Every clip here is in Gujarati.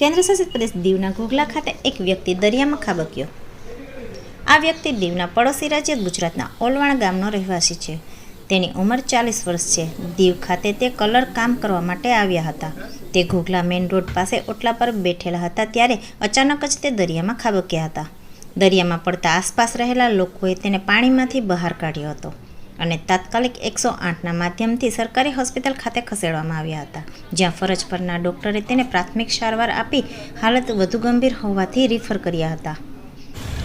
કેન્દ્રશાસિત પ્રદેશ દીવના ઘોઘલા ખાતે એક વ્યક્તિ દરિયામાં ખાબક્યો. આ વ્યક્તિ દીવના પડોશી રાજ્ય ગુજરાતના ઓલવાણ ગામનો રહેવાસી છે. તેની ઉંમર ચાલીસ વર્ષ છે. દીવ ખાતે તે કલર કામ કરવા માટે આવ્યા હતા. તે ઘોઘલા મેઇન રોડ પાસે ઓટલા પર બેઠેલા હતા ત્યારે અચાનક જ તે દરિયામાં ખાબક્યા હતા. દરિયામાં પડતા આસપાસ રહેલા લોકોએ તેને પાણીમાંથી બહાર કાઢ્યો હતો. અને તાત્કાલિક એકસો આઠના માધ્યમથી સરકારી હોસ્પિટલ ખાતે ખસેડવામાં આવ્યા હતા. જ્યાં ફરજ પરના ડોક્ટરે તેને પ્રાથમિક સારવાર આપી હાલત વધુ ગંભીર હોવાથી રિફર કર્યા હતા.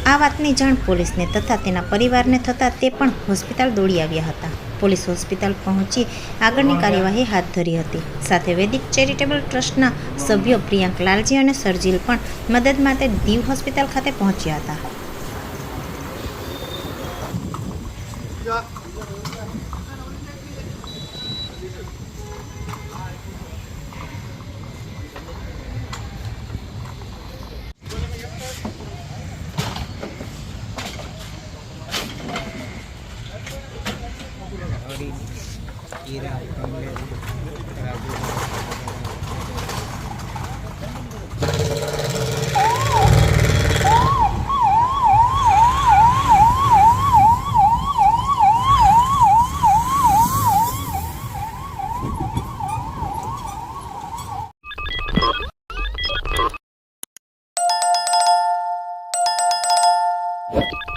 આ વાતની જાણ પોલીસને તથા તેના પરિવારને થતાં તે પણ હોસ્પિટલ દોડી આવ્યા હતા. પોલીસ હોસ્પિટલ પહોંચી આગળની કાર્યવાહી હાથ ધરી હતી. સાથે વૈદિક ચેરિટેબલ ટ્રસ્ટના સભ્યો પ્રિયાંક લાલજી અને સરજીલ પણ મદદ માટે દીવ હોસ્પિટલ ખાતે પહોંચ્યા હતા. Kira, kira, kira, What?